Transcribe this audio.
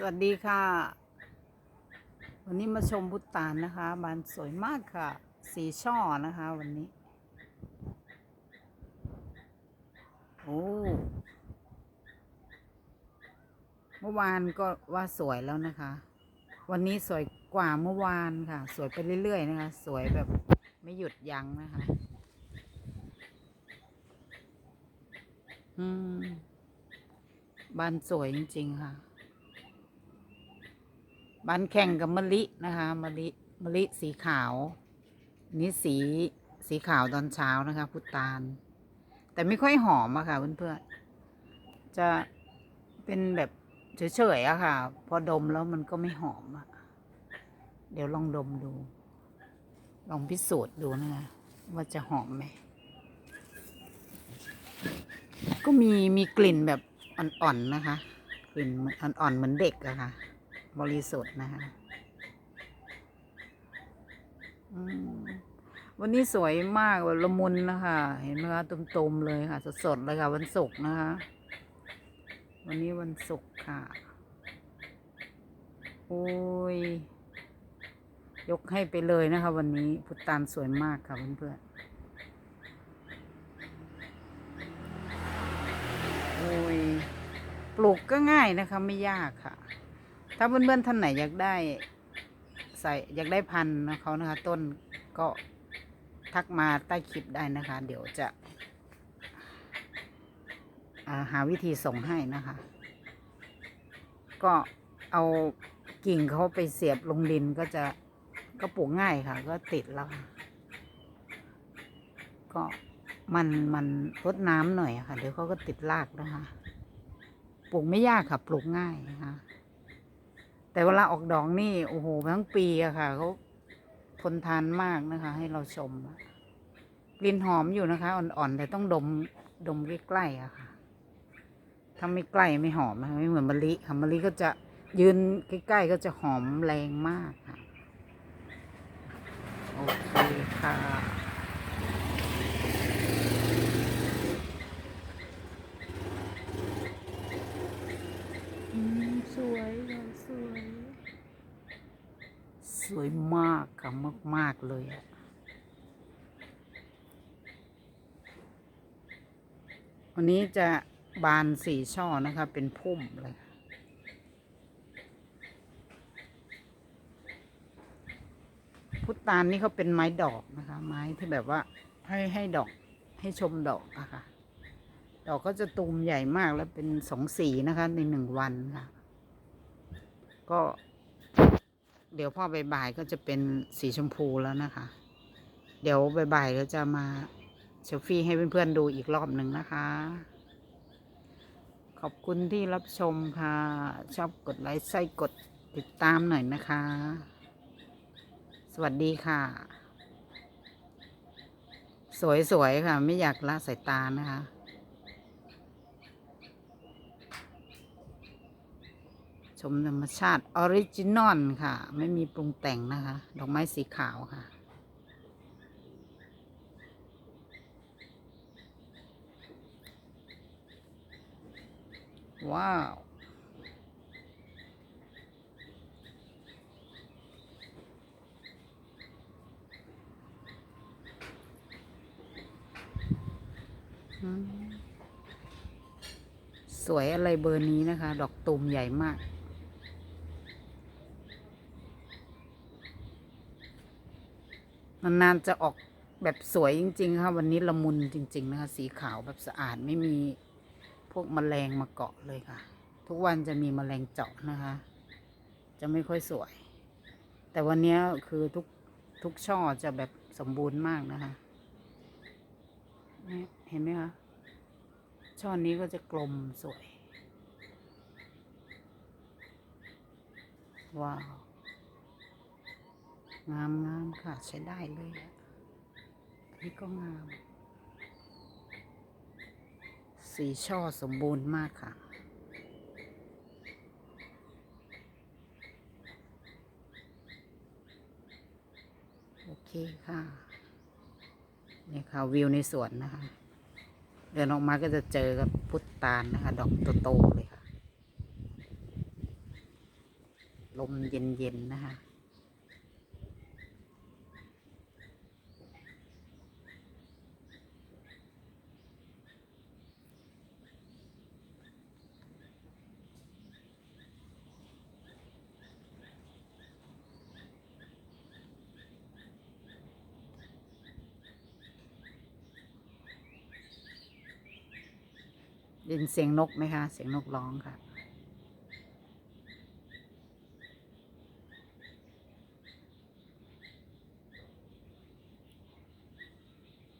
สวัสดีค่ะ วันนี้มาชมพุตานนะคะ บานสวยมากค่ะ สีช่อนะคะ วันนี้ โอ้ เมื่อวานก็ว่าสวยแล้วนะคะ วันนี้สวยกว่าเมื่อวานค่ะ สวยไปเรื่อยๆนะคะ สวยแบบไม่หยุดยั้งนะคะ อืมบานสวยจริง ๆ ค่ะ บานแข่งกับมะลินะคะมะลิมะลิสีขาว นี่สีสีขาวตอนเช้านะคะพุตานแต่ไม่ค่อยหอมอะค่ะเพื่อนๆจะเป็นแบบเฉยๆอะค่ะ พอดมแล้วมันก็ไม่หอมอะเดี๋ยวลองดมดู ลองพิสูจน์ดูนะคะว่าจะหอมไหมก็มีมีกลิ่นแบบอ่อนๆนะคะ กลิ่นอ่อนๆเหมือนเด็กอะค่ะ บริสุทธิ์นะคะวันนี้สวยมากละมุนนะคะ เห็นไหมคะตุ่มๆเลยค่ะ สดๆเลยค่ะ วันศุกร์นะคะ วันนี้วันศุกร์ค่ะโอ้ย ยกให้ไปเลยนะคะ วันนี้พุตานสวยมากค่ะเพื่อนๆโอ้ย ปลูกก็ง่ายนะคะ ไม่ยากค่ะ ถ้าเพื่อนๆท่านไหนอยากได้ ใส่อยากได้พันธุ์นะเขานะคะ ต้นก็ทักมาใต้คลิปได้นะคะ เดี๋ยวจะาหาวิธีส่งให้นะคะ ก็เอากิ่งเขาไปเสียบลงดินก็จะก็ปลูกง่ายค่ะ ก็ติดแล้ว ก็มันมันรดน้ำหน่อยค่ะ เดี๋ยวเขาก็ติดรากนะคะ ปลูกไม่ยากค่ะ ปลูกง่ายนะคะ แต่เวลาออกดอกนี่โอ้โหทั้งปีอะค่ะเขาทนทานมากนะคะ ให้เราชมกลิ่นหอมอยู่นะคะ อ่อนๆแต่ต้องดมดมใกล้ๆอะค่ะถ้าไม่ใกล้ไม่หอมนะไม่เหมือนมะลิค่ะมะลิก็จะยืนใกล้ๆก็จะหอมแรงมากค่ะ โอเคค่ะ อืมสวยค่ะสวย สวยมากค่ะมากมาก ๆ เลยอะวันนี้จะบานสี่ช่อนะคะ เป็นพุ่มเลยพุตานนี่เขาเป็นไม้ดอกนะคะ ไม้ที่แบบว่าให้ให้ดอกให้ชมดอกอะค่ะ ดอกก็จะตูมใหญ่มากแล้วเป็นสองสีนะคะในหนึ่งวันค่ะ ก็ เดี๋ยวพ่อบ่ายๆก็จะเป็นสีชมพูแล้วนะคะ เดี๋ยวบ่ายๆก็จะมาเซลฟี่ให้เพื่อนๆดูอีกรอบหนึ่งนะคะ ขอบคุณที่รับชมค่ะ ชอบกดไลค์ใส่กดติดตามหน่อยนะคะ สวัสดีค่ะ สวยๆค่ะ ไม่อยากละสายตานะคะ ชมธรรมชาติออริจินอลค่ะ ไม่มีปรุงแต่งนะคะ ดอกไม้สีขาวค่ะ ว้าวสวยอะไรเบอร์นี้นะคะ ดอกตูมใหญ่มาก นานๆจะออกแบบสวยจริง ๆ ค่ะ วันนี้ละมุนจริง ๆ นะคะ สีขาวแบบสะอาดไม่มีพวกมแมลงมาเกาะเลยค่ะ ทุกวันจะมีมแมลงเจาะนะคะ จะไม่ค่อยสวย แต่วันนี้คือทุกทุกช่อจะแบบสมบูรณ์มากนะคะเนี่เห็นไหมคะช่อนี้ก็จะกลมสวย ว้าว งามงามค่ะใช้ได้เลยนี่ก็งาม สีช่อสมบูรณ์มากค่ะโอเคค่ะนี่ค่ะวิวในสวนนะคะ เดินออกมาก็จะเจอกับพุทธตาลนะคะ ดอกโตๆเลยค่ะ ลมเย็นๆนะคะ ได้ยินเสียงนกไหมคะ เสียงนกร้องค่ะ